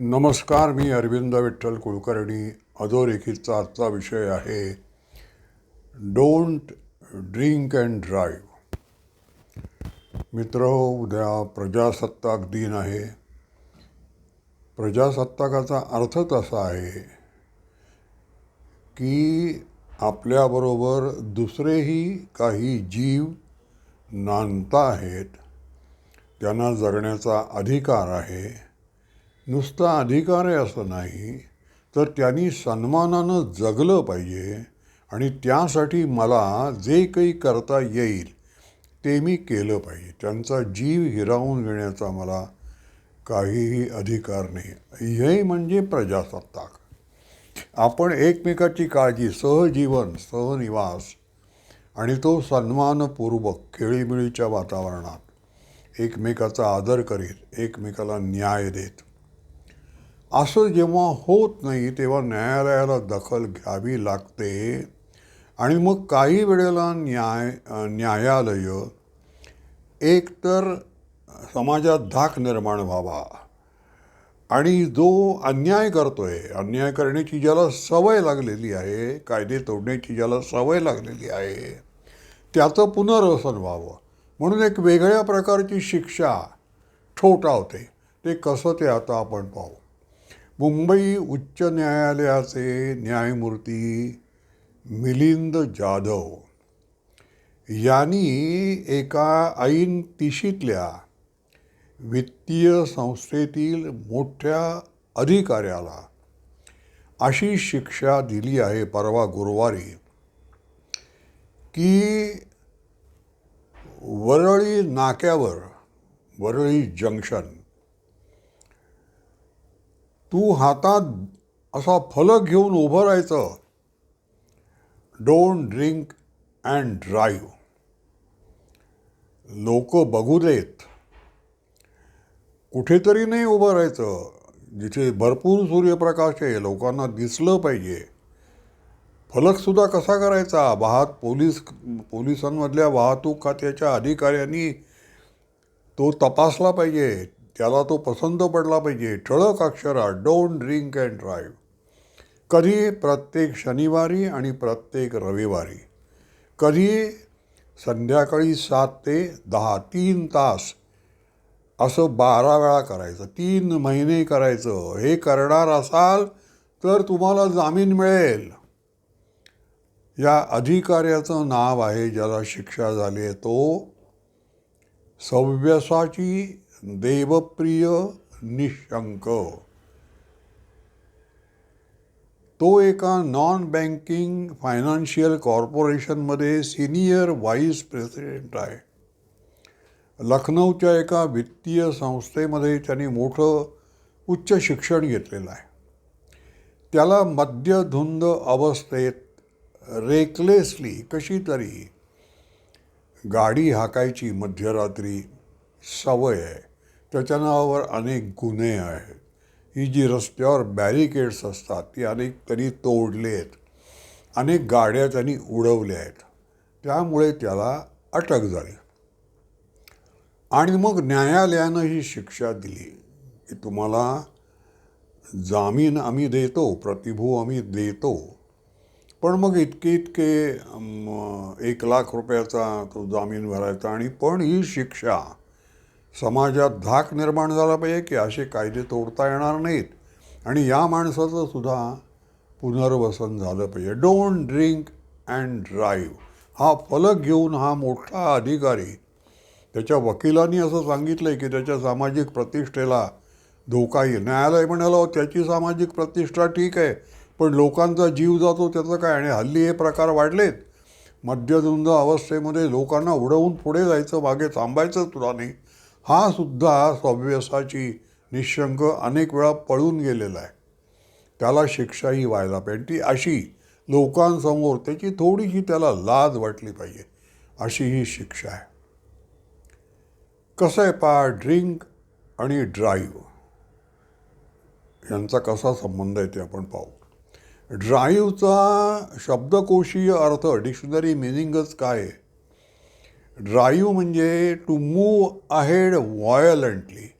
नमस्कार मी अरविंद विठ्ठल कुलकर्णी. अधोरेखितचा आजचा विषय आहे डोंट ड्रिंक अँड ड्राईव्ह मित्र उद्या प्रजासत्ताक दिन आहे. प्रजासत्ताकाचा अर्थच असा आहे की आपल्याबरोबर दुसरेही काही जीव नांदता आहेत. त्यांना जगण्याचा अधिकार आहे. नुसता अधिकार आहे असं नाही तर त्यांनी सन्मानानं जगलं पाहिजे आणि त्यासाठी मला जे काही करता येईल ते मी केलं पाहिजे. त्यांचा जीव हिरावून घेण्याचा मला काहीही अधिकार नाही. हे म्हणजे प्रजासत्ताक. आपण एकमेकाची काळजी सहजीवन सहनिवास आणि तो सन्मानपूर्वक खेळीमिळीच्या वातावरणात एकमेकाचा आदर करीत एकमेकाला न्याय देत. असं जेव्हा होत नाही तेव्हा न्यायालयाला दखल घ्यावी लागते. आणि मग काही वेळेला न्याय न्यायालय एकतर समाजात धाक निर्माण व्हावा. आणि जो अन्याय करतो आहे अन्याय करण्याची ज्याला सवय लागलेली आहे कायदे तोडण्याची ज्याला सवय लागलेली आहे त्याचं पुनर्वसन व्हावं. म्हणून एक वेगळ्या प्रकारची शिक्षा ठोठावते. ते कसं ते आता आपण पाहू. मुंबई उच्च न्यायालयाचे न्यायमूर्ती मिलिंद जाधव यांनी एका ऐन तिशीतल्या वित्तीय संस्थेतील मोठ्या अधिकाऱ्याला अशी शिक्षा दिली आहे परवा गुरुवारी की वरळी नाक्यावर वरळी जंक्शन तू हातात असा फलक घेऊन उभं राहायचं. डोंट ड्रिंक अँड ड्राईव्ह लोक बघू देत. कुठेतरी नाही उभं राहायचं. जिथे भरपूर सूर्यप्रकाश आहे लोकांना दिसलं पाहिजे. फलकसुद्धा कसा करायचा? वाहत पोलीस पोलिसांमधल्या वाहतूक खात्याच्या अधिकाऱ्यांनी तो तपासला पाहिजे. त्याला तो पसंत पडला पाहिजे. ठळक अक्षरात डोंट ड्रिंक अँड ड्राईव्ह कधी प्रत्येक शनिवारी आणि प्रत्येक रविवारी. कधी संध्याकाळी सात ते दहा तीन तास. असं बारा वेळा करायचं तीन महिने करायचं. हे करणार असाल तर तुम्हाला जामीन मिळेल. या अधिकाऱ्याचं नाव आहे ज्याला शिक्षा झाली आहे तो. सव्यसाची देवप्रिय निशंक. तो एका नॉन बँकिंग फायनान्शियल कॉर्पोरेशनमध्ये सिनियर व्हाईस प्रेसिडेंट आहे. लखनौच्या एका वित्तीय संस्थेमध्ये त्यांनी मोठं उच्च शिक्षण घेतलेलं आहे. त्याला मद्यधुंद अवस्थेत रेकलेसली कशी तरी गाडी हाकायची मध्यरात्री सवय आहे. त्याच्या नावावर अनेक गुन्हे आहेत. ही जी रस्त्यावर बॅरिकेड्स असतात ती अनेक त्यांनी तोडले आहेत अनेक गाड्या त्यांनी उडवल्या आहेत. त्यामुळे त्याला अटक झाली. आणि मग न्यायालयानं ही शिक्षा दिली की तुम्हाला जामीन आम्ही देतो प्रतिभू आम्ही देतो. पण मग इतके इतके एक लाख रुपयाचा तो जामीन भरायचा आणि पण ही शिक्षा समाजात धाक निर्माण झाला पाहिजे की असे कायदे तोडता येणार नाहीत. आणि या माणसाचं सुद्धा पुनर्वसन झालं पाहिजे. डोंट ड्रिंक अँड ड्राईव्ह हा फलक घेऊन हा मोठा अधिकारी त्याच्या वकिलांनी असं सांगितलं आहे की त्याच्या सामाजिक प्रतिष्ठेला धोका येईल. न्यायालय म्हणाला हो, त्याची सामाजिक प्रतिष्ठा ठीक आहे पण लोकांचा जीव जातो त्याचं काय? आणि हल्ली हे प्रकार वाढलेत. मध्यधुंद अवस्थेमध्ये लोकांना उडवून पुढे जायचं मागे थांबायचं तुला नाही. हा सुद्धा सव्यसाची निशंक अनेक वेळा पळून गेलेला आहे. त्याला शिक्षाही व्हायला पाहिजे ती अशी लोकांसमोर त्याची थोडीशी त्याला लाज वाटली पाहिजे. अशी ही शिक्षा आहे. कसं आहे पा ड्रिंक आणि ड्राईव्ह यांचा कसा संबंध आहे ते आपण पाहू. ड्राईव्हचा शब्दकोशीय अर्थ डिक्शनरी मिनिंगच काय आहे? ड्राईव्ह म्हणजे टू मूव अहेड व्हायलंटली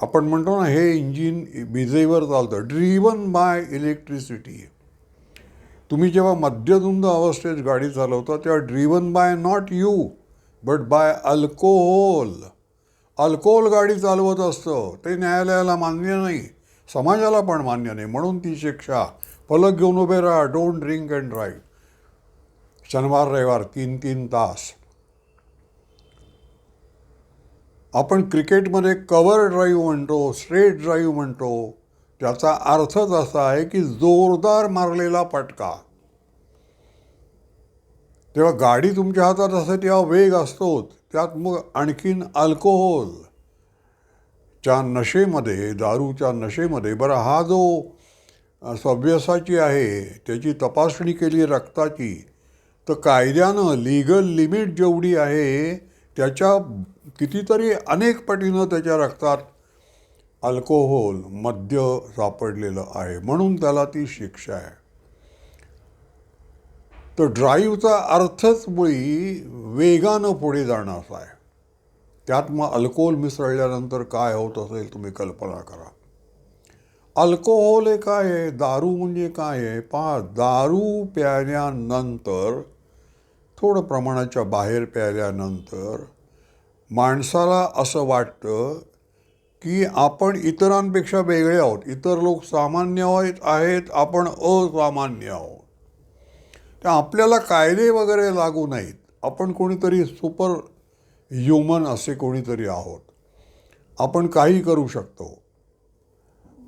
आपण म्हणतो ना हे इंजिन विजेवर चालतं ड्रिवन बाय इलेक्ट्रिसिटी तुम्ही जेव्हा मध्यधुंद अवस्थेत गाडी चालवता तेव्हा driven by not you but by alcohol alcohol गाडी चालवत असतं ते न्यायालयाला मान्य नाही समाजाला पण मान्य नाही म्हणून ती शिक्षा. फलक घेऊन उभे राहा डोंट ड्रिंक अँड ड्राईव्ह शनिवार रविवार तीन तीन तास. आपण क्रिकेटमध्ये कवर ड्राईव्ह म्हणतो स्ट्रेट ड्राईव्ह म्हणतो त्याचा अर्थच असा आहे की जोरदार मारलेला फटका. तेव्हा गाडी तुमच्या हातात असते तेव्हा वेग असतोच. त्यात मग आणखीन अल्कोहोल च्या नशेमध्ये दारूच्या नशेमध्ये बरं हा जो सव्यसाची आहे त्याची तपासणी केली रक्ताची तर कायद्यानं लिगल लिमिट जेवढी आहे त्याच्या कितीतरी अनेक पटीनं त्याच्या रक्तात अल्कोहोल मद्य सापडलेलं आहे. म्हणून त्याला ती शिक्षा आहे. तर ड्राईव्हचा अर्थच मुळी वेगानं पुढे जाणं असा आहे. त्यात मग अल्कोहोल मिसळल्यानंतर काय होत असेल तुम्ही कल्पना करा. अल्कोहोल हे काय आहे दारू म्हणजे काय आहे? पहा दारू प्यायल्यानंतर थोडं प्रमाणाच्या बाहेर प्यायल्यानंतर माणसाला असं वाटतं की आपण इतरांपेक्षा वेगळे आहोत. इतर लोक सामान्य आहेत आहेत आपण असामान्य आहोत. तर आपल्याला कायदे वगैरे लागू नाहीत. आपण कोणीतरी सुपर ह्युमन असे कोणीतरी आहोत. आपण काही करू शकतो.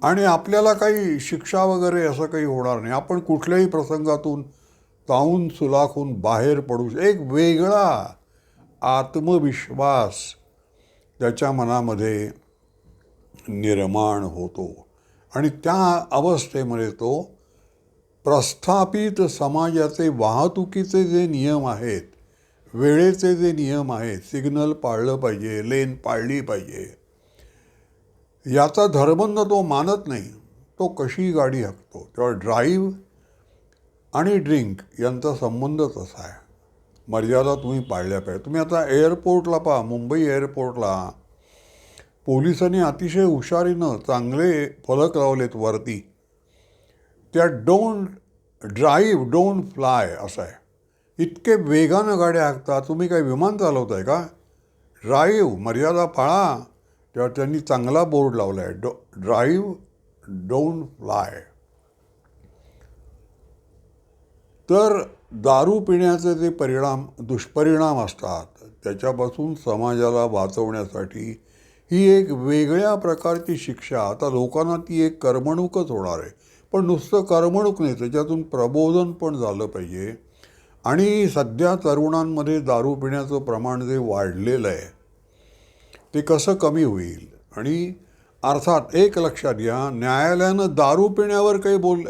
आणि आपल्याला काही शिक्षा वगैरे असं काही होणार नाही. आपण कुठल्याही प्रसंगातून ताऊन सुलाखून बाहेर पडू एक वेगळा आत्मविश्वास त्याच्या मनामध्ये निर्माण होतो. आणि त्या अवस्थेमध्ये तो प्रस्थापित समाजाचे वाहतुकीचे जे नियम आहेत वेळेचे जे नियम आहेत सिग्नल पाळलं पाहिजे लेन पाळली पाहिजे याचा धर्मंद तो मानत नाही. तो कशी गाडी हाकतो? तेव्हा ड्राईव्ह आणि ड्रिंक यांचा संबंध तसा आहे. मर्यादा तुम्ही पाळल्या पाहिजे तुम्ही आता एअरपोर्टला पहा मुंबई एअरपोर्टला पोलिसांनी अतिशय हुशारीनं चांगले फलक लावलेत वरती. त्या डोंट ड्राईव्ह डोंट फ्लाय असं आहे. इतके वेगानं गाड्या हाकता तुम्ही काही विमान चालवताय का? ड्राईव्ह मर्यादा पाळा. तेव्हा त्यांनी चांगला बोर्ड लावला आहे डो ड्राईव्ह डोंट फ्लाय. तर दारू पिण्याचे जे परिणाम दुष्परिणाम असतात त्याच्यापासून समाजाला वाचवण्यासाठी ही एक वेगळ्या प्रकारची शिक्षा. आता लोकांना ती एक करमणूकच होणार आहे. पण नुसतं करमणूक नाही त्याच्यातून प्रबोधन पण झालं पाहिजे. आणि सध्या तरुणांमध्ये दारू पिण्याचं प्रमाण जे वाढलेलं आहे ते कसं कमी होईल? आणि अर्थात एक लक्षात घ्या न्यायालयानं दारू पिण्यावर काही बोल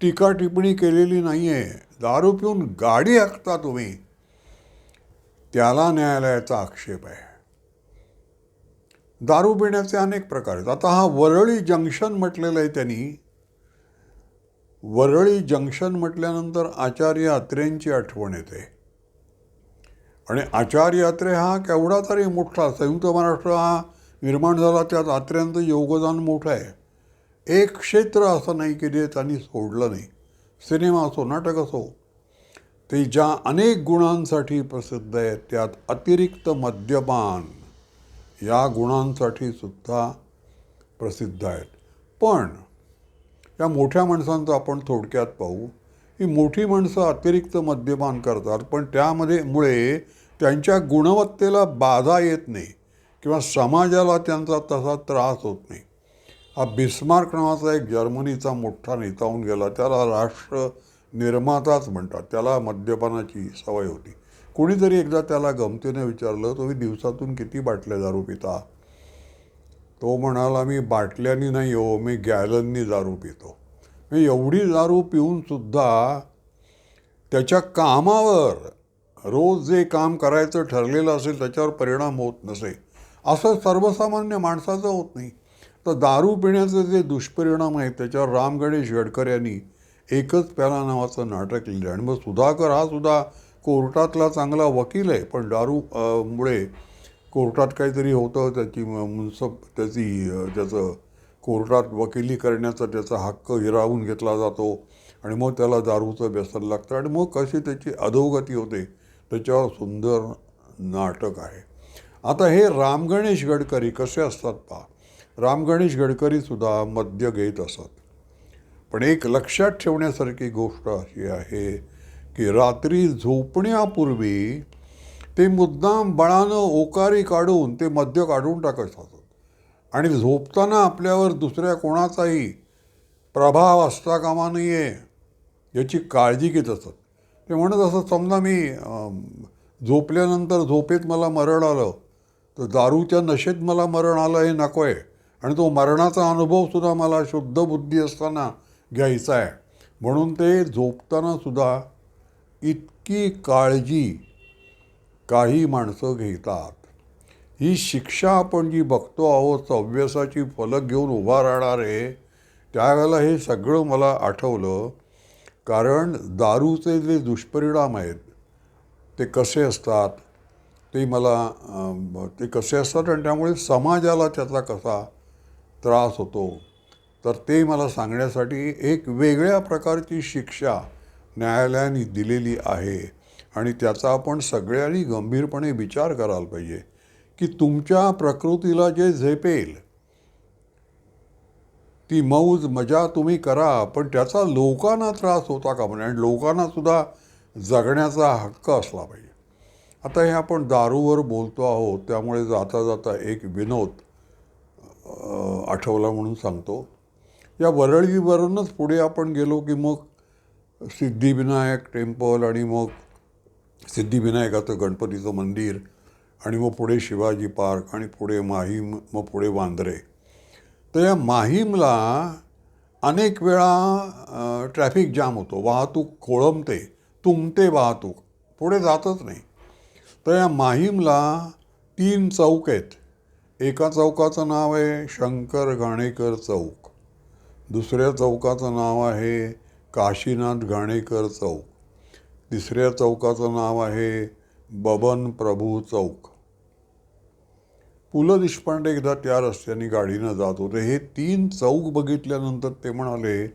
टीका टिप्पणी केलेली नाही आहे दारू पिऊन गाडी हाकता तुम्ही. त्याला न्यायालयाचा आक्षेप आहे. दारू पिण्याचे अनेक प्रकार आहेत. आता हा वरळी जंक्शन म्हटलेलं आहे त्यांनी. वरळी जंक्शन म्हटल्यानंतर आचार्य अत्रेंची आठवण येते. आणि आचार्य अत्रे हा केवढा तरी मोठा संयुक्त महाराष्ट्र हा निर्माण झाला त्यात अत्र्यांचं योगदान मोठं आहे. एक क्षेत्र असं नाही की जे त्यांनी सोडलं नाही. सिनेमा असो नाटक असो ते ज्या अनेक गुणांसाठी प्रसिद्ध आहेत त्यात अतिरिक्त मद्यपान या गुणांसाठी सुद्धा प्रसिद्ध आहेत. पण या मोठ्या माणसांचं आपण थोडक्यात पाहू. ही मोठी माणसं अतिरिक्त मद्यपान करतात पण त्यामध्ये मुळे त्यांच्या गुणवत्तेला बाधा येत नाही किंवा समाजाला त्यांचा तसा त्रास होत नाही. हा बिस्मार्क नावाचा एक जर्मनीचा मोठा नेता होऊन गेला. त्याला राष्ट्र निर्माताच म्हणतात. त्याला मद्यपानाची सवय होती. कोणीतरी एकदा त्याला गमतीने विचारलं तुम्ही दिवसातून किती बाटल्या दारू पिता? तो म्हणाला मी बाटल्यानी नाही हो मी गॅलननी दारू पितो. एवढी दारू पिऊनसुद्धा त्याच्या कामावर रोज जे काम करायचं ठरलेलं असेल त्याच्यावर परिणाम होत नसे. असं सर्वसामान्य माणसाचं होत नाही. तर दारू पिण्याचे जे दुष्परिणाम आहेत त्याच्यावर राम गणेश गडकर यांनी एकच प्याला नावाचं नाटक लिहिलं. आणि मग सुधाकर हा सुद्धा कोर्टातला चांगला वकील आहे. पण दारू मुळे कोर्टात काहीतरी होतं त्याची मुन्सप त्याची त्याचं कोर्टात वकिली करण्याचा त्याचा हक्क हिरावून घेतला जातो आणि मग त्याला दारूचं व्यसन लागतं आणि मग कशी त्याची अधोगती होते त्याच्यावर सुंदर नाटक आहे. आता हे राम गणेश गडकरी कसे असतात पहा. राम गणेश गडकरीसुद्धा मद्य घेत असत. पण एक लक्षात ठेवण्यासारखी गोष्ट अशी आहे की रात्री झोपण्यापूर्वी ते मुद्दाम बळानं ओकारी काढून ते मद्य काढून टाकत असतात आणि झोपताना आपल्यावर दुसऱ्या कोणाचाही प्रभाव असता कामा नये याची काळजी घेत असत. ते म्हणत असत समजा मी झोपल्यानंतर झोपेत मला मरण आलं तर दारूच्या नशेत मला मरण आलं हे नको आहे आणि तो मरणाचा अनुभवसुद्धा मला शुद्ध बुद्धी असताना घ्यायचा आहे. म्हणून ते झोपताना सुद्धा इतकी काळजी काही माणसं घेतात. ही शिक्षा आपण जी बघतो आहोत सव्यसाची फलक घेऊन उभा राहणारे त्यावेळेला हे सगळं मला आठवलं. कारण दारूचे जे दुष्परिणाम आहेत ते कसे असतात ते मला ते कसे असतात आणि त्यामुळे समाजाला त्याचा कसा त्रास होतो तर ते मला सांगण्यासाठी एक वेगळ्या प्रकारची शिक्षा न्यायालयाने दिलेली आहे. आणि त्याचा आपण सगळ्यांनी गंभीरपणे विचार करायला पाहिजे. की तुमच्या प्रकृतीला जे झेपेल ती मौज मजा तुम्ही करा पण त्याचा लोकांना त्रास होता का म्हणजे आणि लोकांना सुद्धा जगण्याचा हक्क असला पाहिजे. आता हे आपण दारूवर बोलतो आहोत त्यामुळे जाता जाता एक विनोद आठवला म्हणून सांगतो. या वरळीवरूनच पुढे आपण गेलो की मग सिद्धिविनायक टेम्पल आणि मग सिद्धिविनायकाचं गणपतीचं मंदिर आणि मग पुढे शिवाजी पार्क आणि पुढे माहीम मग पुढे वांद्रे. तर या माहीमला अनेक वेळा ट्रॅफिक जाम होतो. वाहतूक खोळंबते तुंबते वाहतूक. पुढे जातच नाही. तर या माहीमला तीन चौक आहेत. एका चौकाचं नाव आहे शंकर घाणेकर चौक. दुसऱ्या चौकाचं नाव आहे काशीनाथ घाणेकर चौक. तिसऱ्या चौकाचं नाव आहे बबन प्रभू चौक. पु ल देशपांडे एकदा त्या रस्त्याने गाडीनं जात होते. हे तीन चौक बघितल्यानंतर ते म्हणाले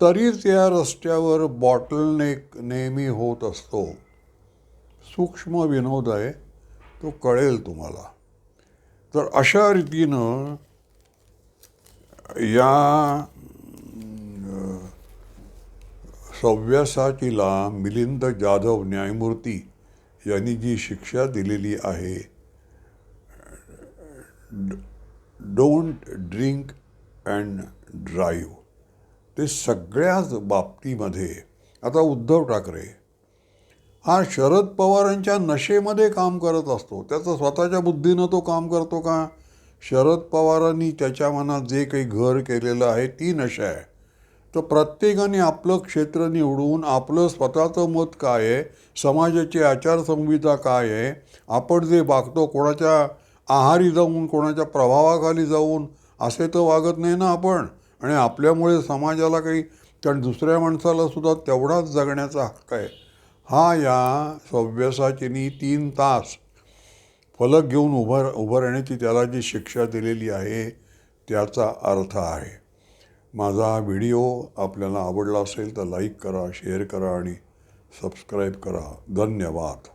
तरी त्या रस्त्यावर बॉटलनेक नेहमी होत असतो. सूक्ष्म विनोद आहे तो कळेल तुम्हाला. तर अशा रीतीनं या सव्यासाचीला मिलिंद जाधव न्यायमूर्ती यांनी जी शिक्षा दिलेली आहे डोंट ड्रिंक अँड ड्राईव्ह ते सगळ्याच बाबतीमध्ये आता उद्धव ठाकरे हा शरद पवारांच्या नशेमध्ये काम करत असतो. त्याचं स्वतःच्या बुद्धीनं तो काम करतो का? शरद पवारांनी त्याच्या मनात जे काही घर केलेलं आहे ती नशा आहे. तर प्रत्येकाने आपलं क्षेत्र निवडून आपलं स्वतःचं मत काय आहे? समाजाची आचारसंहिता काय आहे? आपण जे वागतो कोणाच्या आहारी जाऊन कोणाच्या प्रभावाखाली जाऊन असे तर वागत नाही ना आपण. आणि आपल्यामुळे समाजाला काही कारण दुसऱ्या माणसाला सुद्धा तेवढाच जगण्याचा हक्क आहे. हा या सव्यसाचीनी तीन तास फलक घेऊन उभं उभं राहण्याची त्याला जी शिक्षा दिलेली आहे त्याचा अर्थ आहे. माझा हा व्हिडिओ आपल्याला आवडला असेल तर लाईक करा शेअर करा आणि सबस्क्राईब करा. धन्यवाद.